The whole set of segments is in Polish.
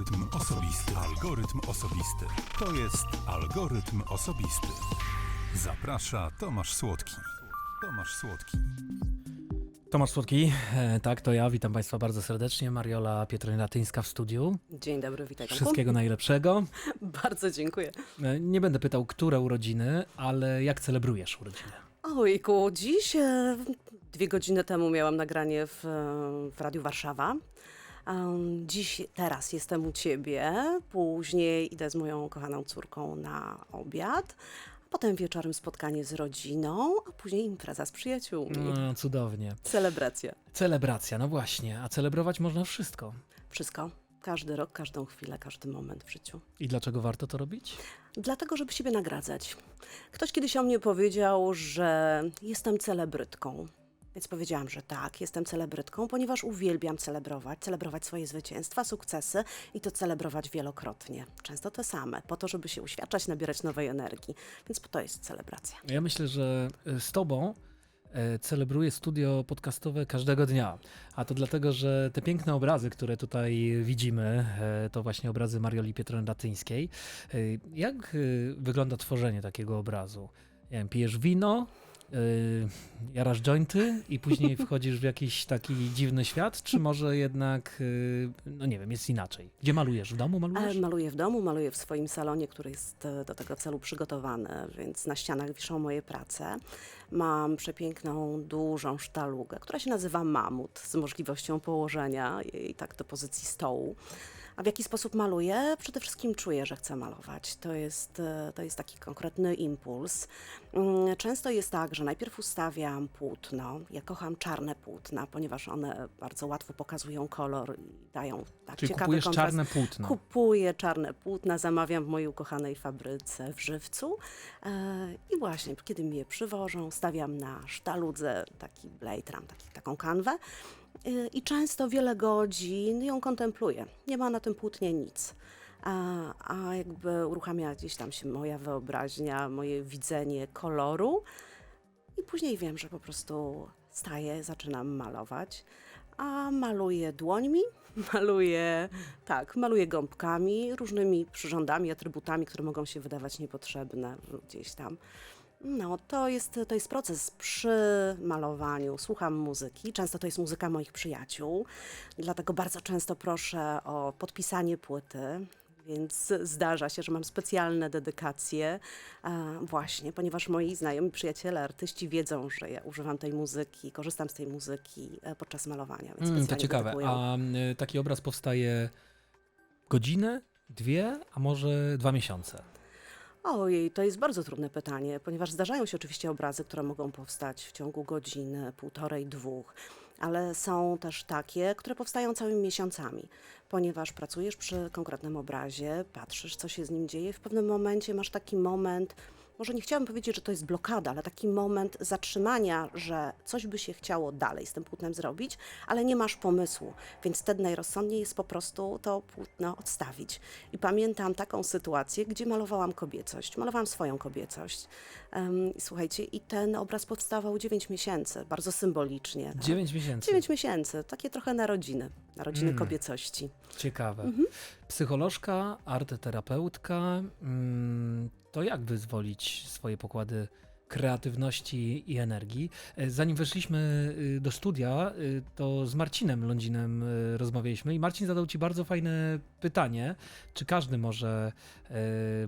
Algorytm osobisty. Algorytm osobisty. To jest algorytm osobisty. Zaprasza Tomasz Słodki. Tomasz Słodki. Tomasz Słodki, e, tak, to ja. Witam Państwa bardzo serdecznie. Mariola Pietroń-Latyńska w studiu. Dzień dobry, witaj. Wszystkiego najlepszego. Bardzo dziękuję. E, Nie będę pytał, które urodziny, ale jak celebrujesz urodziny? Ojku, dziś, e, dwie godziny temu miałam nagranie w, e, w Radiu Warszawa. Dziś, teraz jestem u ciebie, później idę z moją kochaną córką na obiad, potem wieczorem spotkanie z rodziną, a później impreza z przyjaciółmi. No, cudownie. Celebracja. Celebracja, no właśnie, a celebrować można wszystko. Wszystko. Każdy rok, każdą chwilę, każdy moment w życiu. I dlaczego warto to robić? Dlatego, żeby siebie nagradzać. Ktoś kiedyś o mnie powiedział, że jestem celebrytką. Więc powiedziałam, że tak, jestem celebrytką, ponieważ uwielbiam celebrować, celebrować swoje zwycięstwa, sukcesy i to celebrować wielokrotnie. Często te same, po to, żeby się uświadczać, nabierać nowej energii. Więc po to jest celebracja. Ja myślę, że e, z Tobą e, celebruję studio podcastowe każdego dnia. A to dlatego, że te piękne obrazy, które tutaj widzimy, e, to właśnie obrazy Marioli Pietroń-Latyńskiej. E, Jak wygląda tworzenie takiego obrazu? Nie wiem, pijesz wino, e, jarasz jointy i później wchodzisz w jakiś taki dziwny świat, czy może jednak, e, no nie wiem, jest inaczej? Gdzie malujesz? W domu malujesz? Ale maluję w domu, maluję w swoim salonie, który jest e, do tego celu przygotowany, więc na ścianach wiszą moje prace. Mam przepiękną, dużą sztalugę, która się nazywa Mamut, z możliwością położenia jej tak do pozycji stołu. A w jaki sposób maluję? Przede wszystkim czuję, że chcę malować. To jest, e, to jest taki konkretny impuls. Mm, Często jest tak, że najpierw ustawiam płótno. Ja kocham czarne płótna, ponieważ one bardzo łatwo pokazują kolor i dają tak Czyli ciekawy kupujesz kontrast. czarne płótno. Kupuję czarne płótna, zamawiam w mojej ukochanej fabryce w Żywcu e, i właśnie, kiedy mi je przywożą, stawiam na sztaludze taki blade ram, taki, taką kanwę i często wiele godzin ją kontempluję. Nie ma na tym płótnie nic. A, a jakby uruchamia gdzieś tam się moja wyobraźnia, moje widzenie koloru i później wiem, że po prostu staję, zaczynam malować, a maluję dłońmi, maluję, tak, maluję gąbkami, różnymi przyrządami, atrybutami, które mogą się wydawać niepotrzebne gdzieś tam. No, to jest, to jest proces przy malowaniu. Słucham muzyki, często to jest muzyka moich przyjaciół, dlatego bardzo często proszę o podpisanie płyty. Więc zdarza się, że mam specjalne dedykacje, właśnie, ponieważ moi znajomi przyjaciele, artyści wiedzą, że ja używam tej muzyki, korzystam z tej muzyki e, podczas malowania. Więc Mm, to ciekawe. dedykują. A y, taki obraz powstaje godzinę, dwie, a może dwa miesiące? Ojej, to jest bardzo trudne pytanie, ponieważ zdarzają się oczywiście obrazy, które mogą powstać w ciągu godziny, półtorej, dwóch, ale są też takie, które powstają całymi miesiącami, ponieważ pracujesz przy konkretnym obrazie, patrzysz, co się z nim dzieje, w pewnym momencie masz taki moment, może nie chciałabym powiedzieć, że to jest blokada, ale taki moment zatrzymania, że coś by się chciało dalej z tym płótnem zrobić, ale nie masz pomysłu, więc wtedy najrozsądniej jest po prostu to płótno odstawić. I pamiętam taką sytuację, gdzie malowałam kobiecość, malowałam swoją kobiecość. Um, słuchajcie, i ten obraz powstawał 9 miesięcy, bardzo symbolicznie. tak? Dziewięć miesięcy. 9 miesięcy, takie trochę narodziny, narodziny Mm. kobiecości. Ciekawe. Mhm. Psycholożka, arteterapeutka. Mm, to jak wyzwolić swoje pokłady kreatywności i energii? E, Zanim weszliśmy y, do studia, y, to z Marcinem Lądzinem y, rozmawialiśmy i Marcin zadał ci bardzo fajne pytanie, czy każdy może y,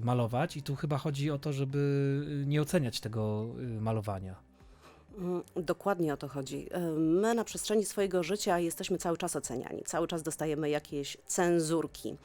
malować i tu chyba chodzi o to, żeby nie oceniać tego malowania. Mm, Dokładnie o to chodzi. Y, My na przestrzeni swojego życia jesteśmy cały czas oceniani, cały czas dostajemy jakieś cenzurki.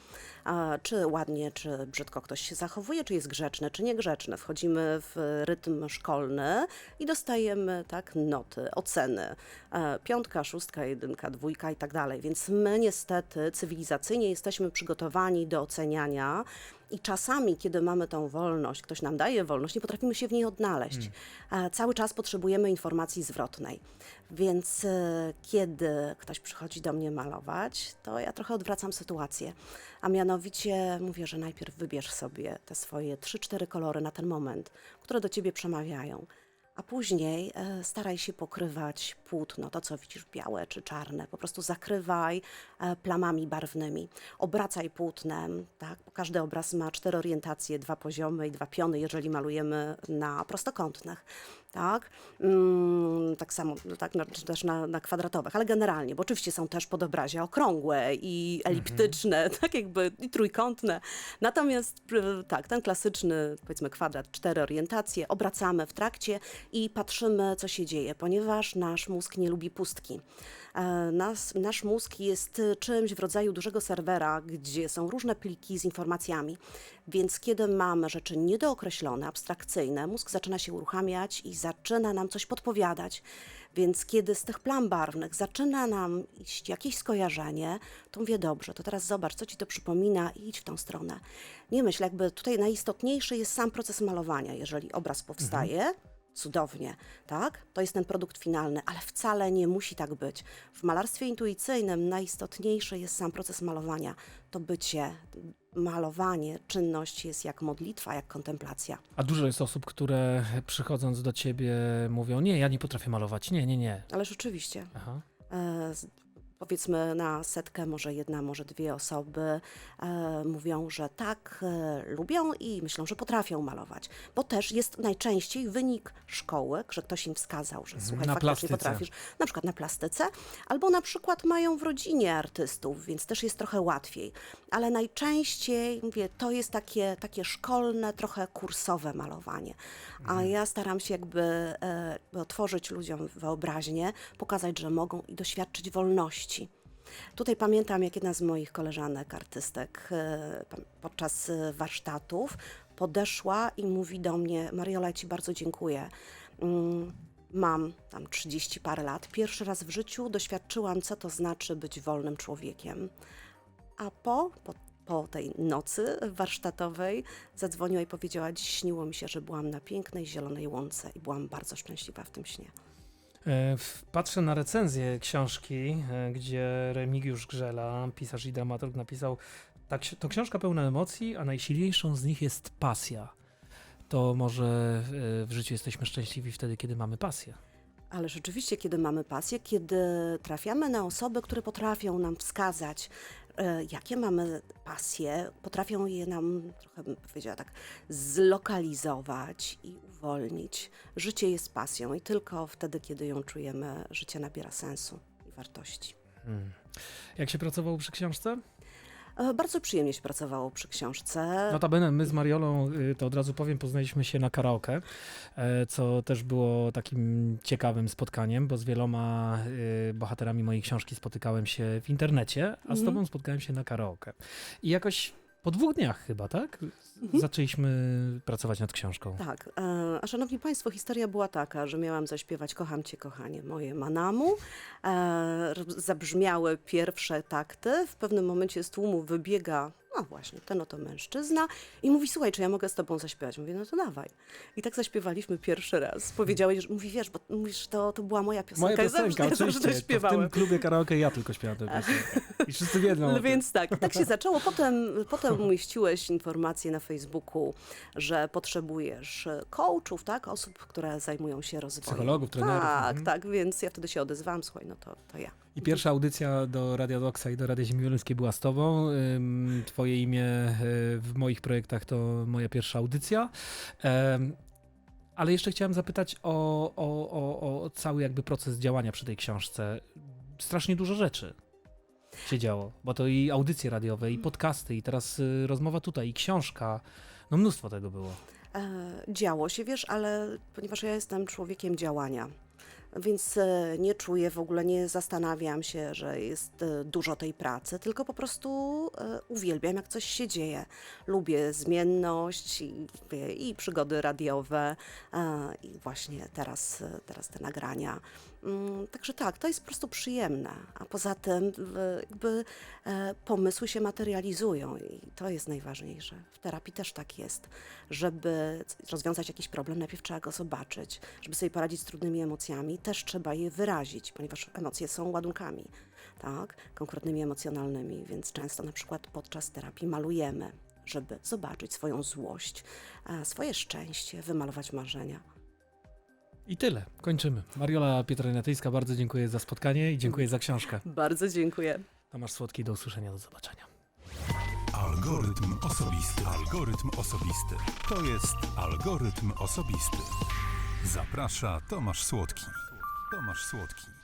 Czy ładnie, czy brzydko ktoś się zachowuje, czy jest grzeczny, czy niegrzeczny. Wchodzimy w rytm szkolny i dostajemy tak noty, oceny. E, Piątka, szóstka, jedynka, dwójka i tak dalej. Więc my niestety cywilizacyjnie jesteśmy przygotowani do oceniania i czasami, kiedy mamy tą wolność, ktoś nam daje wolność, nie potrafimy się w niej odnaleźć. E, Cały czas potrzebujemy informacji zwrotnej. Więc e, kiedy ktoś przychodzi do mnie malować, to ja trochę odwracam sytuację. A mianowicie mówię, że najpierw wybierz sobie te swoje 3-4 kolory na ten moment, które do ciebie przemawiają. A później e, staraj się pokrywać płótno, to co widzisz białe czy czarne, po prostu zakrywaj e, plamami barwnymi. Obracaj płótnem, tak? każdy obraz ma cztery orientacje, dwa poziomy i dwa piony, jeżeli malujemy na prostokątnych. Tak, mm, tak samo, no tak, na, też na, na kwadratowych, ale generalnie, bo oczywiście są też podobrazie okrągłe i eliptyczne, tak jakby i trójkątne. Natomiast y, tak, ten klasyczny, powiedzmy kwadrat, cztery orientacje, obracamy w trakcie i patrzymy, co się dzieje, ponieważ nasz mózg nie lubi pustki. E, Nas, nasz mózg jest czymś w rodzaju dużego serwera, gdzie są różne pliki z informacjami. Więc kiedy mamy rzeczy niedookreślone, abstrakcyjne, mózg zaczyna się uruchamiać i zaczyna nam coś podpowiadać. Więc kiedy z tych plam barwnych zaczyna nam iść jakieś skojarzenie, to mówię, dobrze, to teraz zobacz, co ci to przypomina i idź w tą stronę. Nie myśl, jakby tutaj najistotniejszy jest sam proces malowania. Jeżeli obraz powstaje, cudownie, tak? To jest ten produkt finalny, ale wcale nie musi tak być. W malarstwie intuicyjnym najistotniejszy jest sam proces malowania. To bycie, malowanie, czynność jest jak modlitwa, jak kontemplacja. A dużo jest osób, które przychodząc do ciebie mówią, nie, ja nie potrafię malować, nie, nie, nie. Ale rzeczywiście, Aha. Powiedzmy na setkę, może jedna, może dwie osoby e, mówią, że tak, e, lubią i myślą, że potrafią malować. Bo też jest najczęściej wynik szkoły, że ktoś im wskazał, że słuchaj, na faktycznie plastyce. potrafisz, na przykład na plastyce, albo na przykład mają w rodzinie artystów, więc też jest trochę łatwiej. Ale najczęściej, mówię, to jest takie, takie szkolne, trochę kursowe malowanie. A ja staram się jakby e, otworzyć ludziom wyobraźnię, pokazać, że mogą i doświadczyć wolności. Tutaj pamiętam, jak jedna z moich koleżanek, artystek, e, podczas e, warsztatów podeszła i mówi do mnie: Mariola, Ci bardzo dziękuję. Mm, Mam tam 30 parę lat. Pierwszy raz w życiu doświadczyłam, co to znaczy być wolnym człowiekiem. A po, po, po tej nocy warsztatowej zadzwoniła i powiedziała: Dziś śniło mi się, że byłam na pięknej zielonej łące i byłam bardzo szczęśliwa w tym śnie. E, Patrzę na recenzję książki, e, gdzie Remigiusz Grzela, pisarz i dramaturg, napisał: tak, To książka pełna emocji, a najsilniejszą z nich jest pasja. To może e, w życiu jesteśmy szczęśliwi wtedy, kiedy mamy pasję. Ale rzeczywiście, kiedy mamy pasję, kiedy trafiamy na osoby, które potrafią nam wskazać, jakie mamy pasje, potrafią je nam, trochę bym powiedziała tak, zlokalizować i uwolnić. Życie jest pasją i tylko wtedy, kiedy ją czujemy, życie nabiera sensu i wartości. Hmm. Jak się pracowało przy książce? E, Bardzo przyjemnie się pracowało przy książce. Notabene my z Mariolą, y, to od razu powiem, poznaliśmy się na karaoke, e, co też było takim ciekawym spotkaniem, bo z wieloma y, bohaterami mojej książki spotykałem się w internecie, a z Mhm. tobą spotkałem się na karaoke. I jakoś po dwóch dniach chyba, tak? Zaczęliśmy pracować nad książką. Tak, e, a szanowni państwo, historia była taka, że miałam zaśpiewać Kocham cię, kochanie moje Manamu. E, zabrzmiały pierwsze takty. W pewnym momencie z tłumu wybiega, no właśnie, ten oto mężczyzna i mówi, słuchaj, czy ja mogę z tobą zaśpiewać? Mówię, no to dawaj. I tak zaśpiewaliśmy pierwszy raz. Powiedziałeś, że mówi, wiesz, bo mówisz, to, to była moja piosenka. Moja zawsze- piosenka, ja zawsze oczywiście. to To w śpiewałem. tym klubie karaoke ja tylko śpiewam tę piosenkę. I wszyscy wiedzą No więc tak, tak się zaczęło. Potem, potem umieściłeś informację na Facebooku, że potrzebujesz coachów, tak? Osób, które zajmują się rozwojem. Psychologów, trenerów, Tak, mhm. tak, więc ja wtedy się odezwałam, słuchaj, no to, to ja. I pierwsza audycja do Radia Doxa i do Radia Ziemi Wieluńskiej była z tobą. Ym, Twoje imię y, w moich projektach to moja pierwsza audycja. Ale jeszcze chciałem zapytać o, o, o, o cały jakby proces działania przy tej książce. Strasznie dużo rzeczy się działo, bo to i audycje radiowe, i podcasty, i teraz y, rozmowa tutaj, i książka. No mnóstwo tego było. E, działo się, wiesz, ale ponieważ ja jestem człowiekiem działania, więc e, nie czuję w ogóle, nie zastanawiam się, że jest e, dużo tej pracy, tylko po prostu e, uwielbiam, jak coś się dzieje. Lubię zmienność i, i przygody radiowe i właśnie teraz, teraz te nagrania. Mm, Także tak, to jest po prostu przyjemne, a poza tym jakby e, pomysły się materializują i to jest najważniejsze. W terapii też tak jest żeby rozwiązać jakiś problem, najpierw trzeba go zobaczyć. Żeby sobie poradzić z trudnymi emocjami, też trzeba je wyrazić, ponieważ emocje są ładunkami, tak, konkretnymi emocjonalnymi, więc często na przykład podczas terapii malujemy, żeby zobaczyć swoją złość, e, swoje szczęście, wymalować marzenia. I tyle, kończymy. Mariola Pietronatyńska, bardzo dziękuję za spotkanie i dziękuję za książkę. Bardzo dziękuję. Tomasz Słodki, do usłyszenia, do zobaczenia. Algorytm osobisty. Algorytm osobisty. To jest algorytm osobisty. Zaprasza Tomasz Słodki. Tomasz Słodki.